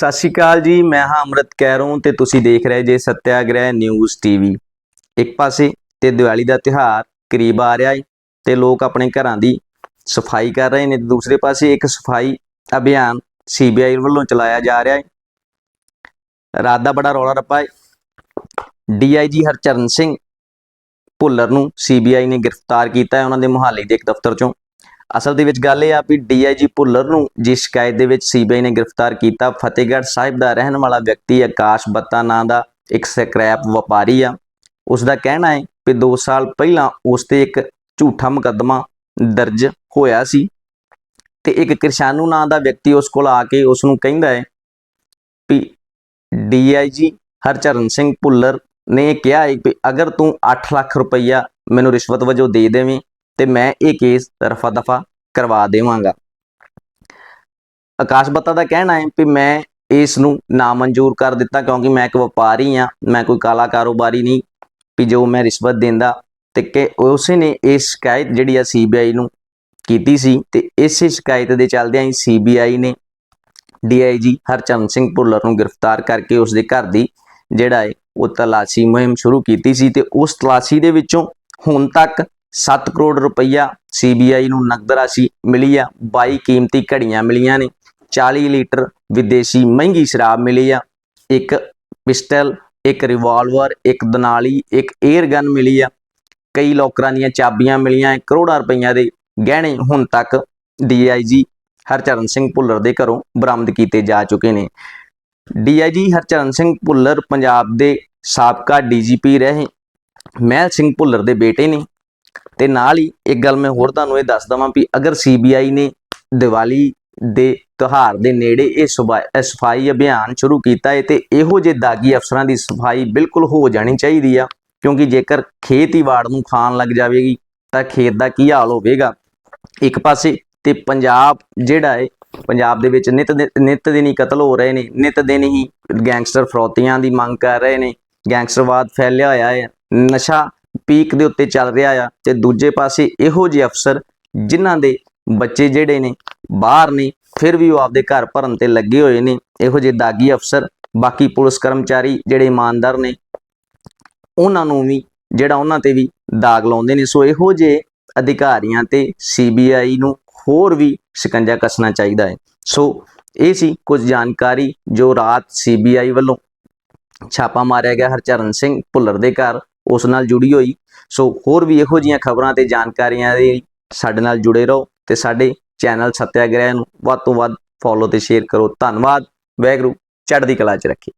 ਸਤਿ ਸ਼੍ਰੀ ਅਕਾਲ ਜੀ, ਮੈਂ ਹਾਂ ਅਮਰਤ ਕੈਰੋਂ ਤੇ ਤੁਸੀਂ ਦੇਖ ਰਹੇ ਜੇ ਸਤਿਆਗ੍ਰਹਿ ਨਿਊਜ਼ ਟੀਵੀ। ਇੱਕ ਪਾਸੇ ਤੇ ਦੀਵਾਲੀ ਦਾ ਤਿਉਹਾਰ ਕਰੀਬ ਆ ਰਿਹਾ ਹੈ ਤੇ ਲੋਕ ਆਪਣੇ ਘਰਾਂ ਦੀ ਸਫ਼ਾਈ ਕਰ ਰਹੇ ਨੇ ਤੇ ਦੂਸਰੇ ਪਾਸੇ ਇੱਕ ਸਫ਼ਾਈ ਅਭਿਆਨ ਸੀਬੀਆਈ ਵੱਲੋਂ ਚਲਾਇਆ ਜਾ ਰਿਹਾ ਹੈ ਰਾਤ ਦਾ ਬੜਾ ਰੌਲਾ ਰੱਪਾ ਹੈ ਡੀਆਈਜੀ ਹਰਚਰਨ ਸਿੰਘ ਭੁੱਲਰ ਨੂੰ ਸੀਬੀਆਈ ਨੇ ਗ੍ਰਿਫਤਾਰ ਕੀਤਾ ਹੈ ਉਹਨਾਂ ਦੇ ਮੁਹਾਲੀ ਦੇ ਇੱਕ ਦਫ਼ਤਰ ਚੋਂ। ਅਸਲ ਦੇ ਵਿੱਚ ਗੱਲ ਇਹ ਆ ਵੀ ਡੀਆਈਜੀ ਭੁੱਲਰ ਨੂੰ ਜਿਸ ਸ਼ਿਕਾਇਤ ਦੇ ਵਿੱਚ ਸੀਬੀਆਈ ਨੇ ਗ੍ਰਿਫਤਾਰ ਕੀਤਾ, ਫਤਿਹਗੜ੍ਹ ਸਾਹਿਬ ਦਾ ਰਹਿਣ ਵਾਲਾ ਵਿਅਕਤੀ ਆਕਾਸ਼ ਬੱਤਾ ਨਾਂ ਦਾ ਇੱਕ ਸਕ੍ਰੈਪ ਵਪਾਰੀ ਆ। ਉਸ ਦਾ ਕਹਿਣਾ ਹੈ ਕਿ 2 ਸਾਲ ਪਹਿਲਾਂ ਉਸ ਤੇ ਇੱਕ ਝੂਠਾ ਮੁਕੱਦਮਾ ਦਰਜ ਹੋਇਆ ਸੀ ਤੇ ਇੱਕ ਕਿਰਸ਼ਾਨੂ ਨਾਂ ਦਾ ਵਿਅਕਤੀ ਉਸ ਕੋਲ ਆ ਕੇ ਉਸ ਨੂੰ ਕਹਿੰਦਾ ਹੈ ਵੀ ਡੀਆਈਜੀ ਹਰਚਰਨ ਸਿੰਘ ਭੁੱਲਰ ਨੇ ਕਿਹਾ ਹੈ ਕਿ ਅਗਰ ਤੂੰ 8 ਲੱਖ ਰੁਪਈਆ ਮੈਨੂੰ ਰਿਸ਼ਵਤ ਵਜੋਂ ਦੇ ਦੇਵੇਂ ਤੇ ਮੈਂ ਇਹ ਕੇਸ ਰਫਾ ਦਫਾ ਕਰਵਾ ਦੇਵਾਂਗਾ। ਆਕਾਸ਼ ਬੱਤਾ ਦਾ ਕਹਿਣਾ ਹੈ ਕਿ ਮੈਂ ਇਸ ਨੂੰ ਨਾ ਮਨਜ਼ੂਰ ਕਰ ਦਿੱਤਾ ਕਿਉਂਕਿ ਮੈਂ ਇੱਕ ਵਪਾਰੀ ਆ ਮੈਂ ਕੋਈ ਕਾਲਾ ਕਾਰੋਬਾਰੀ ਨਹੀਂ, ਵੀ ਜੋ ਮੈਂ ਰਿਸ਼ਵਤ ਦਿੰਦਾ ਤੇ ਕਿ ਉਸੇ ਨੇ ਇਹ ਸ਼ਿਕਾਇਤ ਜਿਹੜੀ ਆ ਸੀਬੀਆਈ ਨੂੰ ਕੀਤੀ ਸੀ ਤੇ ਇਸ ਸ਼ਿਕਾਇਤ ਦੇ ਚੱਲਦਿਆਂ ਹੀ ਸੀਬੀਆਈ ਨੇ ਡੀਆਈਜੀ ਹਰਚੰਦ ਸਿੰਘ ਭੁੱਲਰ ਨੂੰ ਗ੍ਰਿਫਤਾਰ ਕਰਕੇ ਉਸ ਦੇ ਘਰ ਦੀ ਜਿਹੜਾ ਹੈ ਉਹ ਤਲਾਸ਼ੀ ਮੁਹਿੰਮ ਸ਼ੁਰੂ ਕੀਤੀ ਸੀ ਤੇ ਉਸ ਤਲਾਸ਼ੀ ਦੇ ਵਿੱਚੋਂ ਹੁਣ ਤੱਕ 7 ਕਰੋੜ ਰੁਪਈਆ ਸੀਬੀਆਈ ਨੂੰ ਨਕਦ ਰਾਸ਼ੀ ਮਿਲੀ ਆ। 22 ਕੀਮਤੀ ਘੜੀਆਂ ਮਿਲੀਆਂ ਨੇ। 40 ਲੀਟਰ ਵਿਦੇਸ਼ੀ ਮਹਿੰਗੀ ਸ਼ਰਾਬ ਮਿਲੀ ਆ। ਇੱਕ ਪਿਸਟਲ, ਇੱਕ ਰਿਵਾਲਵਰ, ਇੱਕ ਦਨਾਲੀ, ਇੱਕ 에ਅਰ ਗਨ ਮਿਲੀ ਆ। ਕਈ ਲੋਕਰਾਂ ਦੀਆਂ ਚਾਬੀਆਂ ਮਿਲੀਆਂ ਕਰੋੜਾਂ ਰੁਪਈਆ ਦੇ ਗਹਿਣੇ ਹੁਣ ਤੱਕ ਡੀਆਈਜੀ ਹਰਚਰਨ ਸਿੰਘ ਭੁੱਲਰ ਦੇ ਘਰੋਂ ਬਰਾਮਦ ਕੀਤੇ ਜਾ ਚੁੱਕੇ ਨੇ। ਡੀਆਈਜੀ ਹਰਚਰਨ ਸਿੰਘ ਭੁੱਲਰ ਪੰਜਾਬ ਦੇ ਸਾਬਕਾ ਡੀਜੀਪੀ ਰਹੇ। ਮਹਿਲ ਸਿੰਘ ਭੁੱਲਰ ਦੇ ਬੇਟੇ ਨੇ। ਤੇ ਨਾਲ ਹੀ ਇੱਕ ਗੱਲ ਮੈਂ ਹੋਰ ਤੁਹਾਨੂੰ ਇਹ ਦੱਸ ਦਵਾਂ ਵੀ ਅਗਰ ਸੀਬੀਆਈ ਨੇ ਦੀਵਾਲੀ ਦੇ ਤਿਉਹਾਰ ਦੇ ਨੇੜੇ ਇਹ ਸੁਬਾ- ਸਫ਼ਾਈ ਅਭਿਆਨ ਸ਼ੁਰੂ ਕੀਤਾ ਹੈ ਤੇ ਇਹੋ ਜਿਹੇ ਦਾਗੀ ਅਫਸਰਾਂ ਦੀ ਸਫ਼ਾਈ ਬਿਲਕੁਲ ਹੋ ਜਾਣੀ ਚਾਹੀਦੀ ਆ, ਕਿਉਂਕਿ ਜੇਕਰ ਖੇਤ ਹੀ ਵਾੜ ਨੂੰ ਖਾਣ ਲੱਗ ਜਾਵੇਗੀ ਤਾਂ ਖੇਤ ਦਾ ਕੀ ਹਾਲ ਹੋਵੇਗਾ? ਇੱਕ ਪਾਸੇ ਤੇ ਪੰਜਾਬ ਜਿਹੜਾ ਹੈ ਪੰਜਾਬ ਦੇ ਵਿੱਚ ਨਿਤ ਦਿ- ਨਿਤ ਦਿਨ ਹੀ ਕਤਲ ਹੋ ਰਹੇ ਨੇ, ਨਿਤ ਦਿਨ ਹੀ ਗੈਂਗਸਟਰ ਫਰੋਤੀਆਂ ਦੀ ਮੰਗ ਕਰ ਰਹੇ ਨੇ, ਗੈਂਗਸਟਰਵਾਦ ਫੈਲਿਆ ਹੋਇਆ ਹੈ ਨਸ਼ਾ ਪੀਕ ਦੇ ਉੱਤੇ ਚੱਲ ਰਿਹਾ ਆ ਤੇ ਦੂਜੇ ਪਾਸੇ ਇਹੋ ਜਿਹੇ ਅਫਸਰ ਜਿਨ੍ਹਾਂ ਦੇ ਬੱਚੇ ਜਿਹੜੇ ਨੇ, ਬਾਹਰ ਨੇ, ਫਿਰ ਵੀ ਉਹ ਆਪਦੇ ਘਰ ਭਰਨ ਤੇ ਲੱਗੇ ਹੋਏ ਨੇ। ਇਹੋ ਜਿਹੇ ਦਾਗੀ ਅਫਸਰ, ਬਾਕੀ ਪੁਲਿਸ ਕਰਮਚਾਰੀ ਜਿਹੜੇ ਇਮਾਨਦਾਰ ਨੇ, ਉਹਨਾਂ ਨੂੰ ਵੀ, ਜਿਹੜਾ ਉਹਨਾਂ ਤੇ ਵੀ ਦਾਗ ਲਾਉਂਦੇ ਨੇ। ਸੋ ਇਹੋ ਜਿਹੇ ਅਧਿਕਾਰੀਆਂ ਤੇ ਸੀਬੀਆਈ ਨੂੰ ਹੋਰ ਵੀ ਸ਼ਿਕੰਜਾ ਕੱਸਣਾ ਚਾਹੀਦਾ ਹੈ। ਸੋ ਇਹ ਸੀ ਕੁਝ ਜਾਣਕਾਰੀ ਜੋ ਰਾਤ ਸੀਬੀਆਈ ਵੱਲੋਂ ਛਾਪਾ ਮਾਰਿਆ ਗਿਆ। ਹਰਚਰਨ ਸਿੰਘ ਭੁੱਲਰ ਦੇ ਘਰ। ਉਸ ਨਾਲ ਜੁੜੀ ਹੋਈ। ਸੋ ਹੋਰ ਵੀ ਇਹੋ ਜੀਆਂ ਖਬਰਾਂ ਤੇ ਜਾਣਕਾਰੀਆਂ ਦੇ ਸਾਡੇ ਨਾਲ ਜੁੜੇ ਰਹੋ ਤੇ ਸਾਡੇ ਚੈਨਲ ਸਤਿਆਗ੍ਰਹਿ ਨੂੰ ਵੱਧ ਤੋਂ ਵੱਧ ਫੋਲੋ ਤੇ ਸ਼ੇਅਰ ਕਰੋ। ਧੰਨਵਾਦ। ਵੈਗਰੂ ਚੜ੍ਹਦੀ ਕਲਾ 'ਚ ਰੱਖੇ।